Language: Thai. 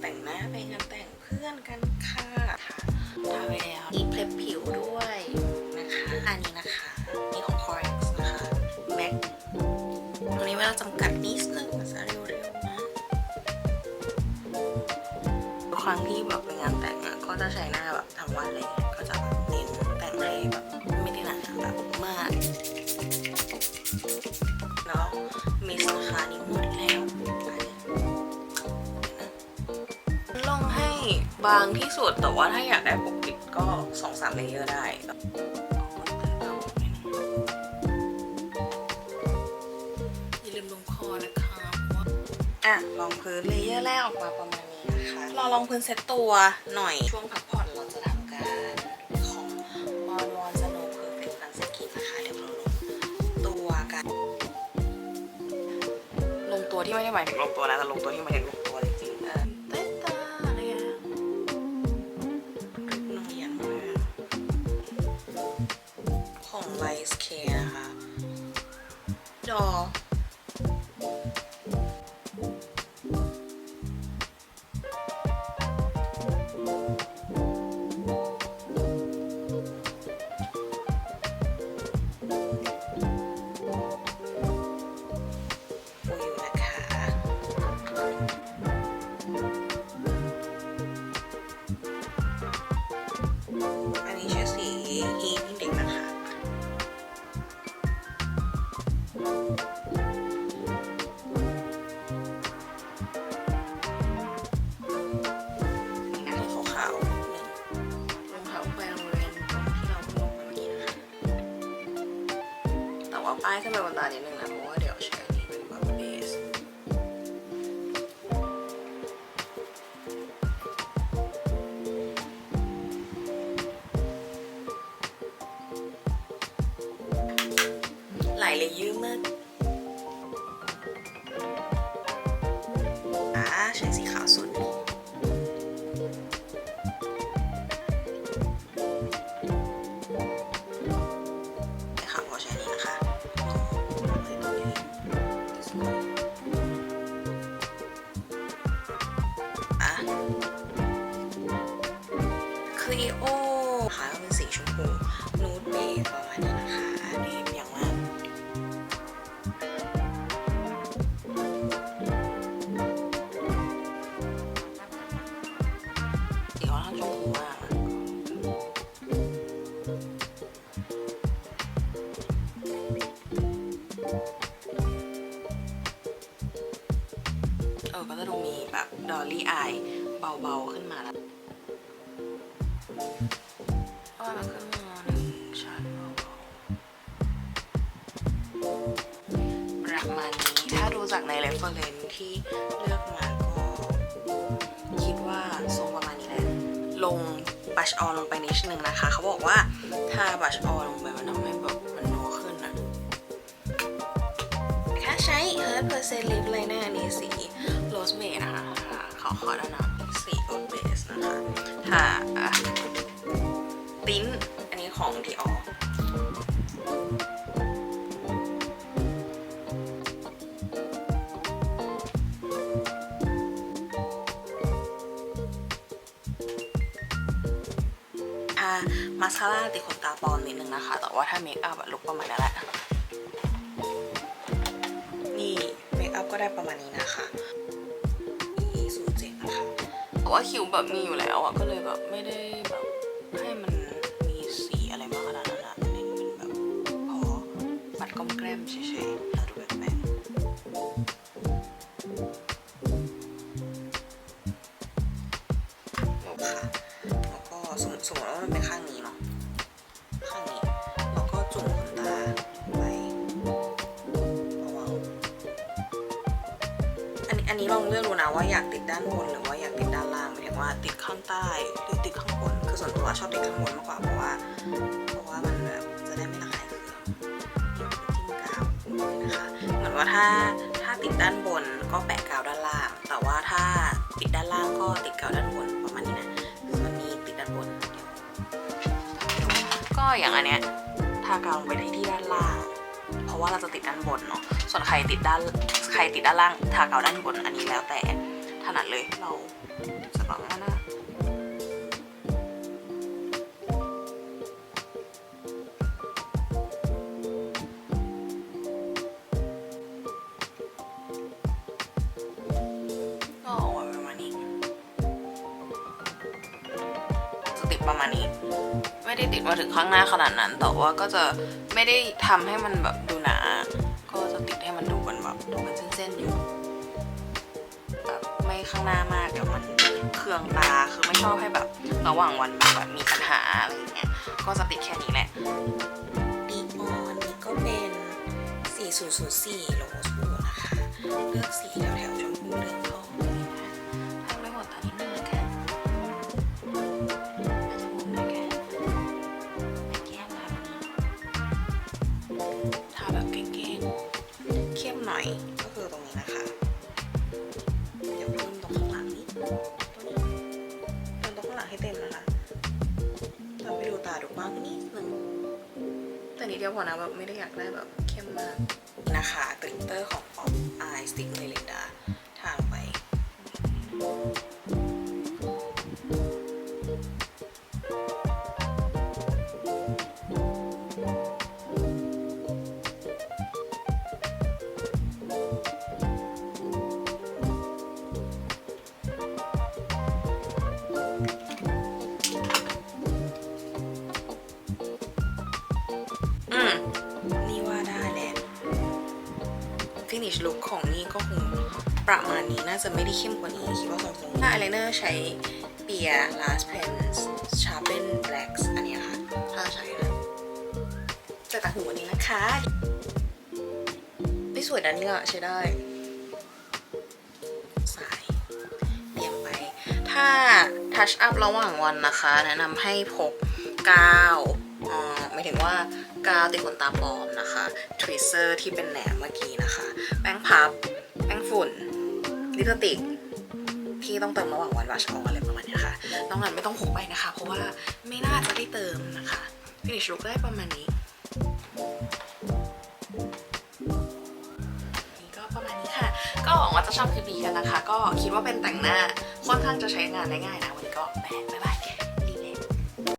แต่งหน้าไปงานแต่งเพื่อนกันค่ะทาไปแล้วอีเพลฟผิวด้วยนะคะ อันนี้นะคะนี่ของ Corex นะคะ MAC วันนี้เวลาจำกัดนิดนึงมาซะเร็วๆนะทุกครั้งที่แบบไปงานแต่งอะก็จะใช้หน้าแบบทั้งวันเลย ก็จะเน้นแต่งให้แบบไม่ได้หนาแบบมากแล้วมิสนะคะนี่ บางที่สุดแต่ว่าถ้าอยากได้ปกปิดก็สองสามเลเยอร์ได้อย่าลืมลงคอนะคะเพราะว่าอะลองพื้นเลเยอร์แรกออกมาประมาณนี้นะคะรอลองพื้นเซ็ตตัวหน่อยช่วงพักผ่อนเราจะทำการของวอนวอนสโนว์เพอร์เฟกต์นันสกินนะคะเดี๋ยวเราลงตัวกัน ลงตัวที่ไม่ได้หมายถึงลงตัวนะแต่ลงตัวที่หมายถึงลง ด แต่ว่าป้ายขึ้นไปบนตานิดนึงนะเพราะว่าเดี๋ยวใช้อันนี้เป็นแบบเบสไหลเลยยืมมากอ่าใช้สีขาวสุด เป็นสีชมพูนูดเบจประมาณนี้นะคะดีอย่างมากสีค่อนข้างชมพูมากเออก็จะดูมีแบบดอลลี่อายเบาๆขึ้นมาแล้ว ก็มาขึ้นมาหนึ่งชั้นเบาๆประมาณนี้ถ้าดูจากในเรฟเฟอร์เรนที่เลือกมาก็คิดว่าทรงประมาณนี้แหละลงบัชออนลงไปนิดนึงนะคะ เขาบอกว่าถ้าบัชออนลงไปมันทำให้แบบมันนัวขึ้นนะแค่ใช้100% lip liner อันนี้สี rose beige นะคะขอขอด้านหน้าสี rose beige นะคะถ้า มาสคาร่าติดขนตาปลอมนิดนึงนะคะ แต่ว่าถ้าเมคอัพอะลุกประมาณนั้นแหละนี่เมคอัพก็ได้ประมาณนี้นะคะนี่สูเจ็ดนะคะแต่ว่าคิวแบบมีอยู่แล้วอะก็เลยแบบไม่ได้ ว่าอยากติดด้านบนหรือว่าอยากติดด้านล่างหมายถึงว่าติดข้างใต้หรือติดข้างบนคือส่วนตัวชอบติดข้างบนมากกว่าเพราะว่าเพราะว่ามันแบบจะได้ไม่ระคายเคืองจิ้มกาวนะคะเหมือนว่าถ้าถ้าติดด้านบนก็แปะกาวด้านล่าง แต่ว่าถ้าติดด้านล่างก็ติดกาวด้านบนประมาณนี้นะส่วนนี้ติดด้านบน ก็อย่างอันเนี้ยทากาวลงไปที่ด้านล่าง เพราะว่าเราจะติดด้านบนเนาะ ส่วนใครติดด้านใครติดด้านล่างทาเกาวด้านบนอันนี้แล้วแต่ถนัดเลยเราจะบังหน้าก็เอาไว้ประมาณนี้จะติดประมาณนี้ ไม่ได้ติดมาถึงข้างหน้าขนาดนั้น แต่ว่าก็จะไม่ได้ทำให้มันแบบดูหนา ส้นอยู่แบบไม่ข้างหน้ามากเดี๋ยวมันเคืองตาคือไม่ชอบให้แบบระหว่างวันแบบแบบมีปัญหาอะไรอย่างเงี้ยก็จะติดแค่นี้แหละดีออนนี่ก็เป็น 4004โลสูนะคะเลือกสีแถวแถวๆชมพูเหลือง แต่นิดเดียวพอนะแบบไม่ได้อยากได้แบบเข้มมาก ฟินิชลุคของนี่ก็คงประมาณนี้น่าจะไม่ได้เข้มกว่านี้คิดว่าคงคงถ้าอายไลเนอร์ใช้เปีย last pens sharpen blacks อันนี้ค่ะ ถ้าใช้นะแต่ตาหูวันนี้นะคะไม่สวยนะนี่ยใช้ได้ สายเตรียมไป ถ้าทัชอัพระหว่างวันนะคะ แนะนำให้พกกาวาหมายถึงว่ากาวติดขนตาปลอมนะคะทวิเซอร์ที่เป็นแหนมเมื่อกี้นะคะ แป้งพับ แป้งฝุ่น ลิปสติกที่ต้องเติมระหว่างวันวัชออกอะไรประมาณนี้ค่ะน้องนันไม่ต้องพกไปนะคะ เพราะว่าไม่น่าจะได้เติมนะคะฟินิชลุกได้ประมาณนี้นี่ก็ประมาณนี้ค่ะก็หวังว่าจะชอบคลิปนี้กันนะคะ ก็คิดว่าเป็นแต่งหน้าค่อนข้างจะใช้งานได้ง่ายนะ วันนี้ก็แบ๊ายบาย